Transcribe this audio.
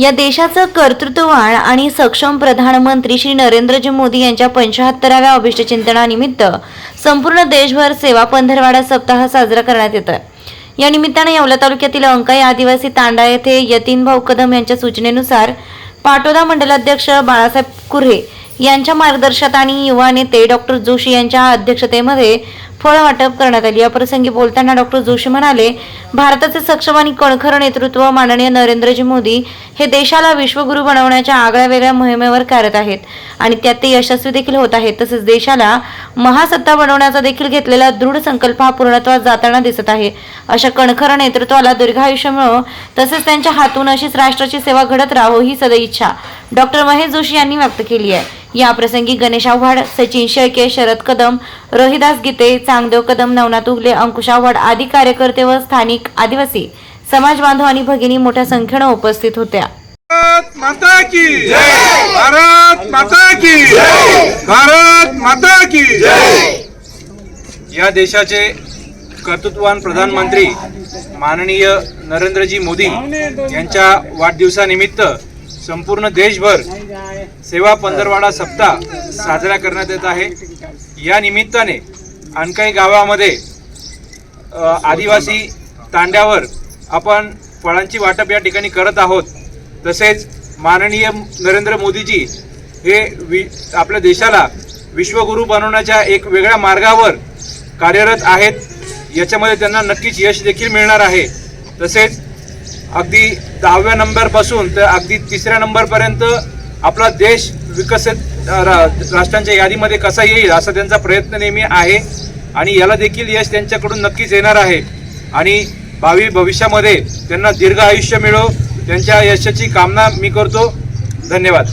या देशाचं कर्तृत्ववान आणि सक्षम प्रधानमंत्री श्री नरेंद्रजी मोदी यांच्या पंचाहत्तराव्या अभिष्टचिंतनानिमित्त संपूर्ण देशभर सेवा पंधरवाडा सप्ताह साजरा करण्यात येतोय. या निमित्ताने येवला तालुक्यातील अंकाई आदिवासी तांडा येथे यतीनभाऊ कदम यांच्या सूचनेनुसार पाटोदा मंडलाध्यक्ष बाळासाहेब कुर्हे यांच्या मार्गदर्शनात आणि युवा नेते डॉक्टर जोशी यांच्या अध्यक्षतेमध्ये फळ वाटप करण्यात आली. याप्रसंगी बोलताना डॉक्टर जोशी म्हणाले भारताचे सक्षम आणि कणखर नेतृत्व माननीय नरेंद्रजी मोदी हे देशाला विश्वगुरू बनवण्याच्या आगळ्या वेगळ्या मोहिमेवर कार्यरत आहेत आणि त्यात ते यशस्वी देखील होत आहेत. तसेच देशाला महासत्ता बनवण्याचा देखील घेतलेला दृढ संकल्प हा पूर्णत्वात जाताना दिसत आहे. अशा कणखर नेतृत्वाला दीर्घायुष्य मिळो तसेच त्यांच्या हातून अशीच राष्ट्राची सेवा घडत राहो ही सदैच्छा डॉक्टर महेश जोशी यांनी व्यक्त केली आहे. याप्रसंगी गणेश आव्हाड सचिन शेळके शरद कदम रोहिदास गीते चांगदेव कदम नवनाथ उगले अंकुश आव्हाड आदी कार्यकर्ते व स्थानिक आदिवासी समाज बांधव आणि भगिनी मोठ्या संख्येनं उपस्थित होत्या. भारत माता की भारत माता की भारत माता की या देशाचे कर्तृत्ववान प्रधानमंत्री माननीय नरेंद्रजी मोदी यांच्या वाढदिवसानिमित्त संपूर्ण देशभर सेवा पंधरवाडा सप्ताह साजरा करण्यात येत आहे. या निमित्ताने आणखी गावामध्ये आदिवासी तांड्यावर आपण फळांची वाटप या ठिकाणी करत आहोत. तसेच माननीय नरेंद्र मोदीजी हे वि आपल्या देशाला विश्वगुरू बनवण्याच्या एक वेगळ्या मार्गावर कार्यरत आहेत. याच्यामध्ये त्यांना नक्कीच यश देखील मिळणार आहे. तसेच अगदी दहाव्या नंबरपासून तर अगदी तिसऱ्या नंबरपर्यंत आपला देश विकसित रा- राष्ट्रांच्या यादीमध्ये कसा येईल असा त्यांचा प्रयत्न नेहमी आहे. आणि याला देखील यश त्यांच्याकडून नक्कीच येणार आहे. आणि भावी भविष्यामध्ये त्यांना दीर्घ आयुष्य मिळो. त्यांच्या यशाची कामना मी करतो. धन्यवाद.